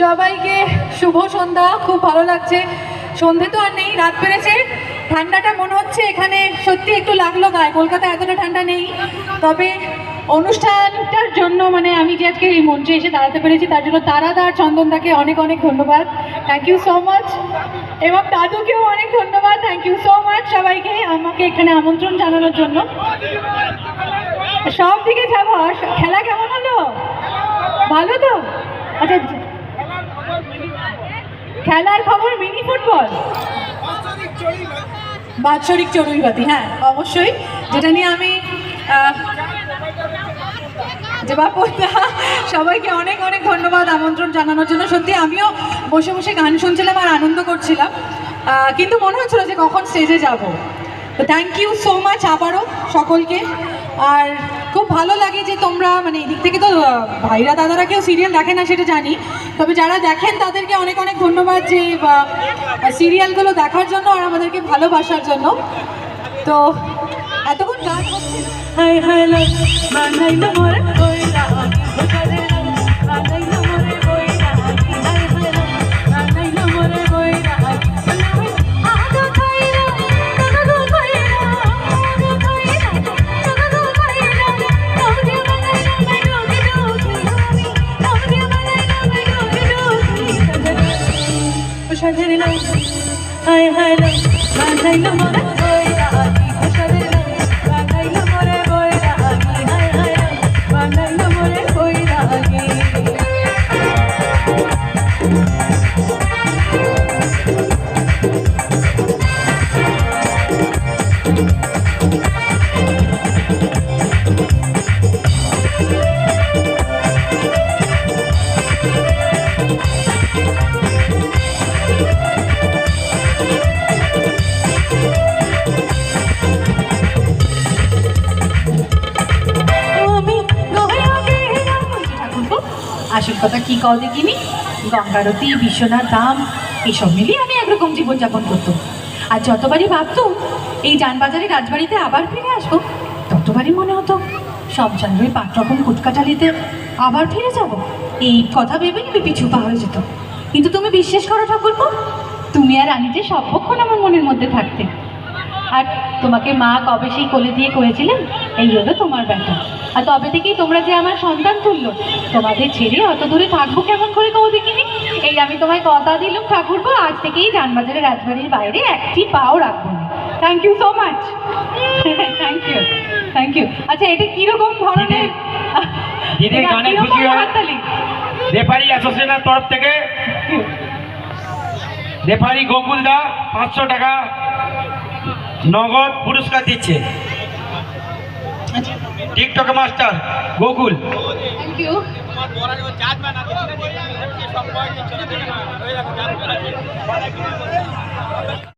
সবাইকে শুভ সন্ধ্যা, খুব ভালো লাগছে। সন্ধে তো আর নেই, রাত পেরেছে ঠান্ডাটা মনে হচ্ছে এখানে সত্যি একটু লাগল গায়ে। কলকাতায় এতটা ঠান্ডা নেই। তবে অনুষ্ঠানটার জন্য মানে আমি যে আজকে এই মঞ্চে এসে দাঁড়াতে পেরেছি, তার জন্য তারাদা আর চন্দনদাকে অনেক অনেক ধন্যবাদ। থ্যাংক ইউ সো মাচ এবং দাদুকেও অনেক ধন্যবাদ। থ্যাংক ইউ সো মাচ সবাইকে আমাকে এখানে আমন্ত্রণ জানানোর জন্য। সব দিকে যাব খেলা কেমন হলো? ভালো তো? আচ্ছা খেলার খবর মিনি ফুটবল। বাৎসরিক চড়ুইবাতি হ্যাঁ অবশ্যই। যেটা নিয়ে আমি সবাইকে অনেক অনেক ধন্যবাদ আমন্ত্রণ জানানোর জন্য। সত্যি আমিও বসে বসে গান শুনছিলাম আর আনন্দ করছিলাম। কিন্তু মনে হচ্ছিল যে কখন স্টেজে যাব। তো থ্যাংক ইউ সো মাচ আবারও সকলকে। আর খুব ভালো লাগে যে তোমরা মানে এদিক থেকে তো ভাইরা দাদারা কেউ সিরিয়াল দেখে না সেটা জানি। তবে যারা দেখেন তাদেরকে অনেক অনেক ধন্যবাদ যে সিরিয়ালগুলো দেখার জন্য আর আমাদেরকে ভালোবাসার জন্য। তো, এতক্ষণ গান হচ্ছে। সাজরে লাই হায় হায় লাই বানাইলো মোরে কইরা আসল কথা কি কও দেখিনি? গঙ্গারতি বিশ্বনাথ ধাম এসব মিলিয়ে আমি একরকম জীবনযাপন করতাম। আর যতবারই ভাবতো এই যানবাজারে রাজবাড়িতে আবার ফিরে আসব, ততবারই মনে হতো ওই পাঁচ রকম কুটকাটালিতে আবার ফিরে যাব। এই কথা ভেবেই আমি পিছু পা হয়ে যেত কিন্তু তুমি বিশ্বাস করো ঠাকুরপো, তুমি আর রানীতে সর্বক্ষণ আমার মনের মধ্যে থাকতে। আর তোমাকে মা কবে সেই কোলে দিয়ে করেছিলেন? এই হলো তোমার ব্যাটা আর তবে থেকেই তোমরা যে আমার সন্তান তুললো তোমাদের ছেড়ে অত দূরে থাকব কেমন করে কৌ দেখিনি? এই আমি তোমায় কথা দিলাম ঠাকুরপো আজ থেকেই যানবাজারের রাজবাড়ির বাইরে একটি পাও রাখব। না thank you so much thank you thank you আচ্ছা এটা কীরকম ধরনের? রেফারি অ্যাসোসিয়েশনের তরফ থেকে রেফারি গোকুল দা পাঁচশো টাকা নগদ পুরস্কার দিচ্ছে। TikTok master Gokul. থ্যাংক